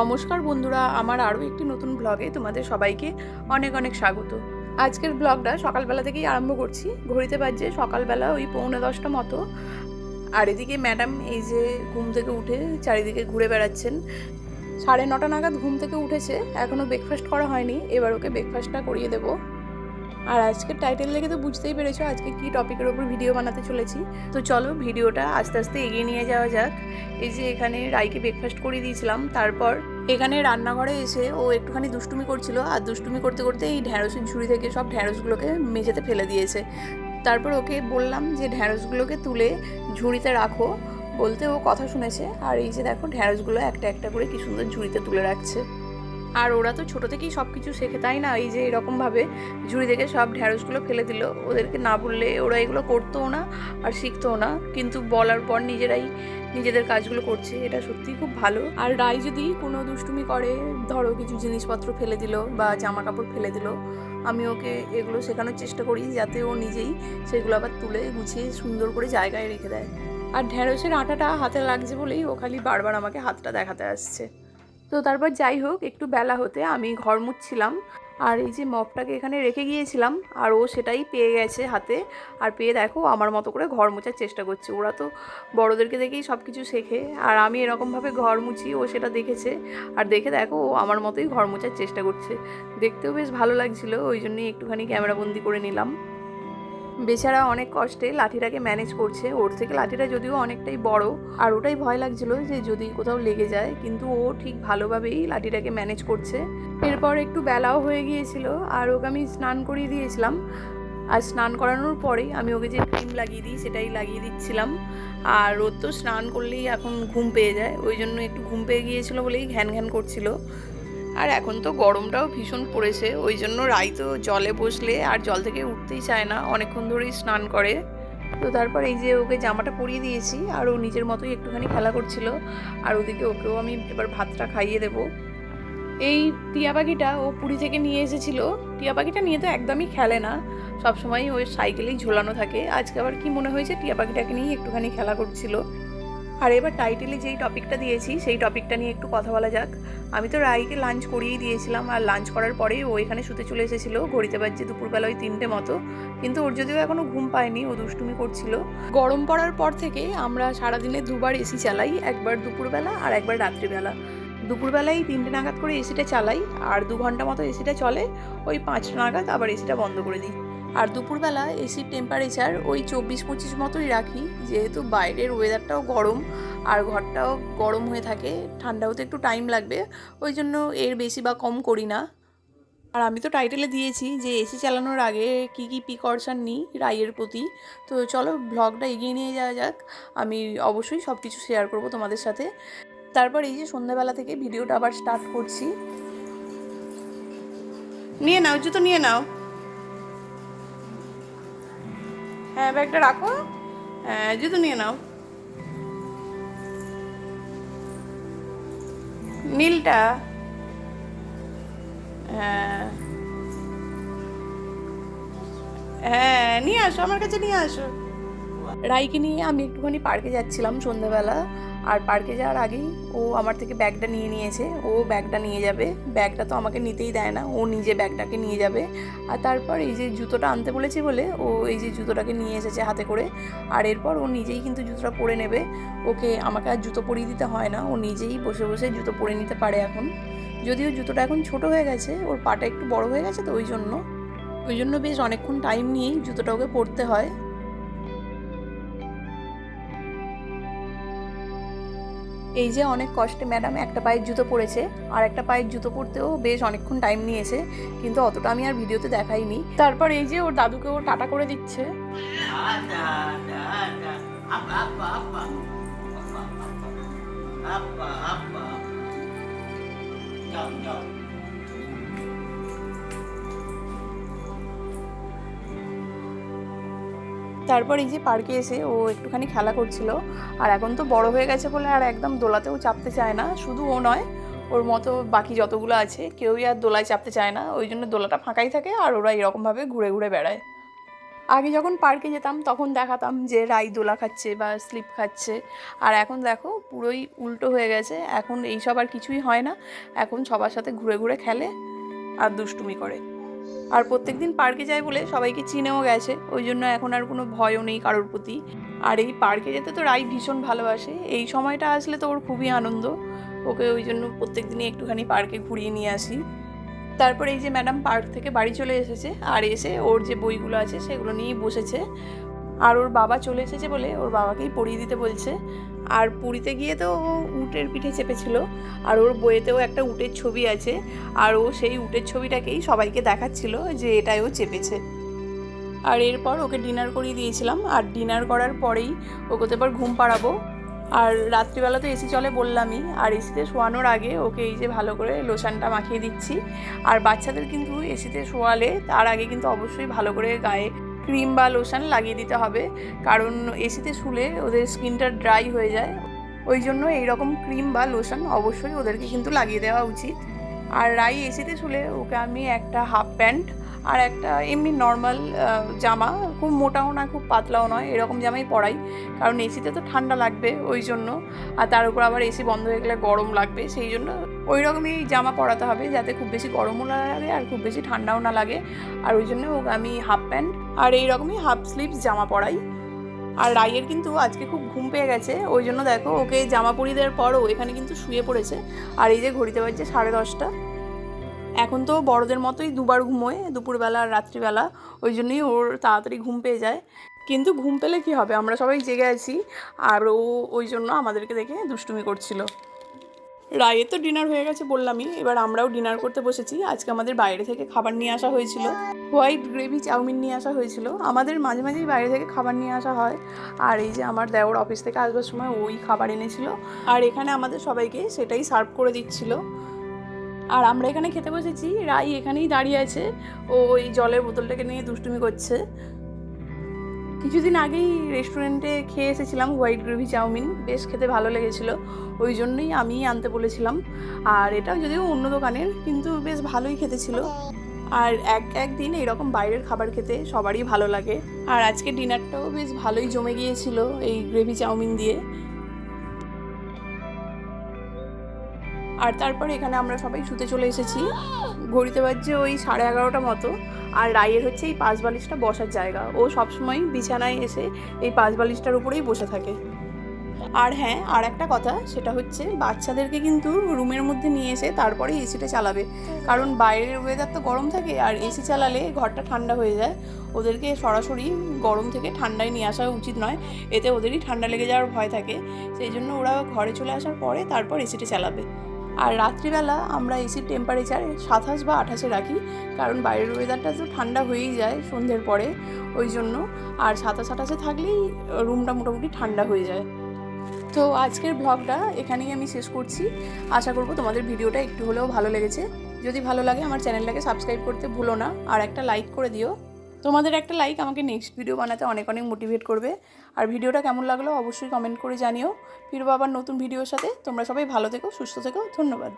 নমস্কার বন্ধুরা, আমার আরও একটি নতুন ব্লগে তোমাদের সবাইকে অনেক অনেক স্বাগত। আজকের ব্লগটা সকালবেলা থেকেই আরম্ভ করছি। ঘড়িতে বাজছে সকালবেলা ওই পৌনে দশটা মতো। আর এদিকে ম্যাডাম এই যে ঘুম থেকে উঠে চারিদিকে ঘুরে বেড়াচ্ছেন। সাড়ে নটা নাগাদ ঘুম থেকে উঠেছে এখনও ব্রেকফাস্ট করা হয়নি, এবার ওকে ব্রেকফাস্টটা করিয়ে দেবো। আর আজকের টাইটেল দেখে তো বুঝতেই পেরেছ, আজকে কি টপিকের ওপর ভিডিও বানাতে চলেছি। তো চলো ভিডিওটা আস্তে আস্তে এগিয়ে নিয়ে যাওয়া যাক। এই যে এখানে রাইকে ব্রেকফাস্ট করিয়ে দিয়েছিলাম, তারপর এখানে রান্নাঘরে এসে ও একটুখানি দুষ্টুমি করছিল, আর দুষ্টুমি করতে করতে এই ঢ্যাঁড়সের ঝুড়ি থেকে সব ঢ্যাঁড়সগুলোকে মেঝেতে ফেলে দিয়েছে। তারপর ওকে বললাম যে, ঢ্যাঁড়সগুলোকে তুলে ঝুড়িতে রাখো। বলতে ও কথা শুনেছে, আর এই যে দেখো ঢ্যাঁড়সগুলো একটা একটা করে কি সুন্দর ঝুড়িতে তুলে রাখছে। আর ওরা তো ছোট থেকেই সব কিছু শেখে, তাই না? এই যে এরকমভাবে ঝুড়ি থেকে সব ঢ্যাঁড়সগুলো ফেলে দিল। ওদেরকে না বললে ওরা এগুলো করতেও না আর শিখতো না। কিন্তু বলার পর নিজেরাই নিজেদের কাজগুলো করছে, এটা সত্যিই খুব ভালো। আর রাই যদি কোনো দুষ্টুমি করে, ধরো কিছু জিনিসপত্র ফেলে দিল বা জামা কাপড় ফেলে দিল, আমি ওকে এগুলো শেখানোর চেষ্টা করি যাতে ও নিজেই সেগুলো আবার তুলে গুছিয়ে সুন্দর করে জায়গায় রেখে দেয়। আর ঢ্যাঁড়সের আটাটা হাতে লাগছে বলেই ও খালি বারবার আমাকে হাতটা দেখাতে আসছে। তো তারপর যাই হোক, একটু বেলা হতে আমি ঘর মুছছিলাম। আর এই যে মপটাকে এখানে রেখে গিয়েছিলাম, আর ও সেটাই পেয়ে গেছে হাতে। আর পেয়ে দেখো, আমার মতো করে ঘর মোছার চেষ্টা করছে। ওরা তো বড়োদেরকে দেখেই সব কিছু শেখে। আর আমি এরকমভাবে ঘর মুছি, ও সেটা দেখেছে। আর দেখে দেখো, ও আমার মতোই ঘর মোছার চেষ্টা করছে। দেখতেও বেশ ভালো লাগছিল, ওই জন্যই একটুখানি ক্যামেরাবন্দি করে নিলাম। বেচারা অনেক কষ্টে লাঠিটাকে ম্যানেজ করছে। ওর থেকে লাঠিটা যদিও অনেকটাই বড়, আর ওটাই ভয় লাগছিল যে যদি কোথাও লেগে যায়, কিন্তু ও ঠিক ভালোভাবেই লাঠিটাকে ম্যানেজ করছে। এরপর একটু বেলাও হয়ে গিয়েছিল, আর ওকে আমি স্নান করিয়ে দিয়েছিলাম। আর স্নান করানোর পরেই আমি ওকে যে ক্রিম লাগিয়ে দিই, সেটাই লাগিয়ে দিচ্ছিলাম। আর ওর তো স্নান করলেই এখন ঘুম পেয়ে যায়, ওই জন্য একটু ঘুম পেয়ে গিয়েছিল বলেই ঘ্যান ঘ্যান করছিল। আর এখন তো গরমটাও ভীষণ পড়েছে, ওই জন্য রাই তো জলে বসলে আর জল থেকে উঠতেই চায় না, অনেকক্ষণ ধরেই স্নান করে। তো তারপর এই যে ওকে জামাটা পরিয়ে দিয়েছি, আর ও নিজের মতোই একটুখানি খেলা করছিল, আর ওদিকে ওকেও আমি এবার ভাতটা খাইয়ে দেবো। এই টিয়া পাখিটা ও পুরী থেকে নিয়ে এসেছিল, টিয়া পাখিটা নিয়ে তো একদমই খেলে না, সবসময় ওই সাইকেলেই ঝোলানো থাকে। আজকে আবার কি মনে হয়েছে টিয়া পাখিটাকে নিয়ে একটুখানি খেলা করছিল? আর এবার টাইটেলে যেই টপিকটা দিয়েছি, সেই টপিকটা নিয়ে একটু কথা বলা যাক। আমি তো রায়কে লাঞ্চ করিয়েই দিয়েছিলাম, আর লাঞ্চ করার পরেই ও এখানে শুতে চলে এসেছিল, ঘড়িতে বাজছে দুপুরবেলা ওই তিনটে মতো। কিন্তু ওর যদিও এখনও ঘুম পায়নি, ও দুষ্টুমি করছিল। গরম পড়ার পর থেকে আমরা সারাদিনে দুবার এসি চালাই, একবার দুপুরবেলা আর একবার রাত্রিবেলা। দুপুরবেলায় তিনটে নাগাদ করে এসিটা চালাই, আর দু ঘণ্টা মতো এসিটা চলে, ওই পাঁচটা নাগাদ আবার এসিটা বন্ধ করে দিই। আর দুপুরবেলা এসির টেম্পারেচার ওই চব্বিশ পঁচিশ মতোই রাখি, যেহেতু বাইরের ওয়েদারটাও গরম আর ঘরটাও গরম হয়ে থাকে ঠান্ডা হতে একটু টাইম লাগবে, ওই জন্য এর বেশি বা কম করি না। আর আমি তো টাইটেলে দিয়েছি যে এসি চালানোর আগে কি কি প্রিকশন নিই রাইয়ের প্রতি। তো চলো ব্লগটা এগিয়ে নিয়ে যাওয়া যাক, আমি অবশ্যই সব কিছু শেয়ার করব তোমাদের সাথে। তারপর এই যে সন্ধ্যাবেলা থেকে ভিডিওটা আবার স্টার্ট করছি। নিয়ে নাও, জুতো নিয়ে নাও। হ্যাঁ ব্যাগটা রাখো। হ্যাঁ জুতো নিয়ে নাও। নীলটা। হ্যাঁ। হ্যাঁ নিয়ে আসো, আমার কাছে নিয়ে আসো। রাইকে নিয়ে আমি একটুখানি পার্কে যাচ্ছিলাম সন্ধ্যেবেলা। আর পার্কে যাওয়ার আগেই ও আমার থেকে ব্যাগটা নিয়ে নিয়েছে। ও ব্যাগটা নিয়ে যাবে। ব্যাগটা তো আমাকে নিতেই দেয় না। ও নিজে ব্যাগটাকে নিয়ে যাবে। আর তারপর এই যে জুতোটা আনতে বলেছি বলে, ও এই যে জুতোটাকে নিয়ে এসেছে হাতে করে। আর এরপর ও নিজেই কিন্তু জুতোটা পরে নেবে। ওকে আমাকে আর জুতো পরিয়ে দিতে হয় না। ও নিজেই বসে বসে জুতো পরে নিতে পারে এখন। যদিও জুতোটা এখন ছোট হয়ে গেছে, ওর পাটা একটু বড় হয়ে গেছে তো ওই জন্য। ওই জন্য বেশ অনেকক্ষণ টাইম নিয়েই জুতোটা ওকে পরতে হয়। এই যে অনেক কষ্টে ম্যাডাম একটা পায়ের জুতো পরেছে আর একটা পায়ের জুতো পরতেও বেশ অনেকক্ষণ টাইম নিয়েছে কিন্তু অতটা আমি আর ভিডিওতে দেখাইনি তারপর এই যে ওর দাদুকে ও টাটা করে দিচ্ছে তারপর এই যে পার্কে এসে ও একটুখানি খেলা করছিল। আর এখন তো বড় হয়ে গেছে বলে আর একদম দোলাতেও চাপতে চায় না, শুধু ও নয়, ওর মতো বাকি যতগুলো আছে কেউই আর দোলায় চাপতে চায় না, ওই জন্য দোলাটা ফাঁকাই থাকে আর ওরা এরকমভাবে ঘুরে ঘুরে বেড়ায়। আগে যখন পার্কে যেতাম তখন দেখাতাম যে রাই দোলা খাচ্ছে বা স্লিপ খাচ্ছে, আর এখন দেখো পুরোই উল্টো হয়ে গেছে, এখন এইসব আর কিছুই হয় না, এখন সবার সাথে ঘুরে ঘুরে খেলে আর দুষ্টুমি করে। আর প্রত্যেক দিন পার্কে যায় বলে সবাইকে চিনেও গেছে, ওই জন্য এখন আর কোনো ভয়ও নেই কারোর প্রতি। আর এই পার্কে যেতে তো রাই ভীষণ ভালোবাসে, এই সময়টা আসলে তো ওর খুবই আনন্দ। ওকে ওই জন্য প্রত্যেক দিনই একটুখানি পার্কে ঘুরিয়ে নিয়ে আসি। তারপর এই যে ম্যাডাম পার্ক থেকে বাড়ি চলে এসেছে, আর এসে ওর যে বইগুলো আছে সেগুলো নিয়েই বসেছে। আর ওর বাবা চলে এসেছে বলে ওর বাবাকেই পড়িয়ে দিতে বলছে। আর পুরীতে গিয়ে তো ও উটের পিঠে চেপেছিল। আর ওর বইয়েতেও একটা উটের ছবি আছে। আর ও সেই উটের ছবিটাকেই সবাইকে দেখাচ্ছিল যে এটাই ও চেপেছে। আর এরপর ওকে ডিনার করিয়ে দিয়েছিলাম। আর ডিনার করার পরেই ওকে তো এবার ঘুম পাড়াবো। আর রাত্রিবেলা তো এসি চলে বললামই। আর এসিতে শোয়ানোর আগে ওকে এই যে ভালো করে লোশনটা মাখিয়ে দিচ্ছি। আর বাচ্চাদের কিন্তু এসিতে শোয়ালে তার আগে কিন্তু অবশ্যই ভালো করে গায়ে ক্রিম বা লোশন লাগিয়ে দিতে হবে। কারণ এসিতে শুলে ওদের স্কিনটা ড্রাই হয়ে যায়। ওই জন্য এইরকম ক্রিম বা লোশন অবশ্যই ওদেরকে কিন্তু লাগিয়ে দেওয়া উচিত। আর রাই এসিতে শুলে ওকে আমি একটা হাফ প্যান্ট আর একটা এমনি নর্মাল জামা। খুব মোটাও না খুব পাতলাও নয়, এরকম জামাই পরাই। কারণ এসিতে তো ঠান্ডা লাগবে ওই জন্য। আর তার উপর আবার এসি বন্ধ হয়ে গেলে গরম লাগবে, সেই জন্য ওই রকমই জামা পরাতে হবে যাতে খুব বেশি গরমও না লাগে আর খুব বেশি ঠান্ডাও না লাগে। আর ওই জন্য আমি হাফ প্যান্ট আর এই রকমই হাফ স্লিভস জামা পরাই। আর রায়ের কিন্তু আজকে খুব ঘুম পেয়ে গেছে, ওই জন্য দেখো ওকে জামা পরিয়ে দেওয়ার পরও এখানে কিন্তু শুয়ে পড়েছে। আর এই যে ঘড়িতে বাজছে সাড়ে দশটা। এখন তো বড়দের মতোই দুবার ঘুমোয়, দুপুরবেলা আর রাত্রিবেলা, ওই জন্যই ওর তাড়াতাড়ি ঘুম পেয়ে যায়। কিন্তু ঘুম পেলে কি হবে? আমরা সবাই জেগে আছি। আর ও ওই জন্য আমাদেরকে দেখে দুষ্টুমি করছিল। রায়ের তো ডিনার হয়ে গেছে বললামই, এবার আমরাও ডিনার করতে বসেছি। আজকে আমাদের বাইরে থেকে খাবার নিয়ে আসা হয়েছিল। হোয়াইট গ্রেভি চাউমিন নিয়ে আসা হয়েছিল। আমাদের মাঝে মাঝেই বাইরে থেকে খাবার নিয়ে আসা হয়। আর এই যে আমার দেওর অফিস থেকে আসবার সময় ওই খাবার এনেছিল। আর এখানে আমাদের সবাইকে সেটাই সার্ভ করে দিচ্ছিল। আর আমরা এখানে খেতে বসেছি। রাই এখানেই দাঁড়িয়ে আছে। ও ওই জলের বোতলটাকে নিয়ে দুষ্টুমি করছে। কিছুদিন আগেই রেস্টুরেন্টে খেয়ে এসেছিলাম হোয়াইট গ্রেভি চাউমিন। বেশ খেতে ভালো লেগেছিলো। ওই জন্যই আমি আনতে বলেছিলাম। আর এটা যদিও অন্য দোকানের, কিন্তু বেশ ভালোই খেতে ছিল। আর এক একদিন এইরকম বাইরের খাবার খেতে সবারই ভালো লাগে। আর আজকে ডিনারটাও বেশ ভালোই জমে গিয়েছিল এই গ্রেভি চাউমিন দিয়ে। আর তারপর এখানে আমরা সবাই শুতে চলে এসেছি। ঘড়িতে বাজছে ওই সাড়ে এগারোটা মতো। আর রায়ের হচ্ছে এই পাঁচ বালিশটা বসার জায়গা। ও সবসময় বিছানায় এসে এই পাঁচ বালিশটার উপরেই বসে থাকে। আর হ্যাঁ আর একটা কথা, সেটা হচ্ছে বাচ্চাদেরকে কিন্তু রুমের মধ্যে নিয়ে এসে তারপরে এসিটা চালাবে। কারণ বাইরের ওয়েদার তো গরম থাকে, আর এসি চালালে ঘরটা ঠান্ডা হয়ে যায়। ওদেরকে সরাসরি গরম থেকে ঠান্ডায় নিয়ে আসা উচিত নয়। এতে ওদেরই ঠান্ডা লেগে যাওয়ার ভয় থাকে। সেই জন্য ওরা ঘরে চলে আসার পরে তারপর এসিটা চালাবে। আর রাত্রিবেলা আমরা এসির টেম্পারেচার সাতাশ বা আঠাশে রাখি, কারণ বাইরের ওয়েদারটা তো ঠান্ডা হয়েই যায় সন্ধ্যের পরে, ওই জন্য। আর সাতাশ আঠাশে থাকলেই রুমটা মোটামুটি ঠান্ডা হয়ে যায়। তো আজকের ব্লগটা এখানেই আমি শেষ করছি। আশা করব তোমাদের ভিডিওটা একটু হলেও ভালো লেগেছে। যদি ভালো লাগে আমার চ্যানেলটাকে সাবস্ক্রাইব করতে ভুলো না, আর একটা লাইক করে দিও। তোমাদের একটা লাইক আমাকে নেক্সট ভিডিও বানাতে অনেক অনেক মোটিভেট করবে। আর ভিডিওটা কেমন লাগল অবশ্যই কমেন্ট করে জানিও। ফিরবো আবার নতুন ভিডিওর সাথে। তোমরা সবাই ভালো থেকো, সুস্থ থেকো। ধন্যবাদ।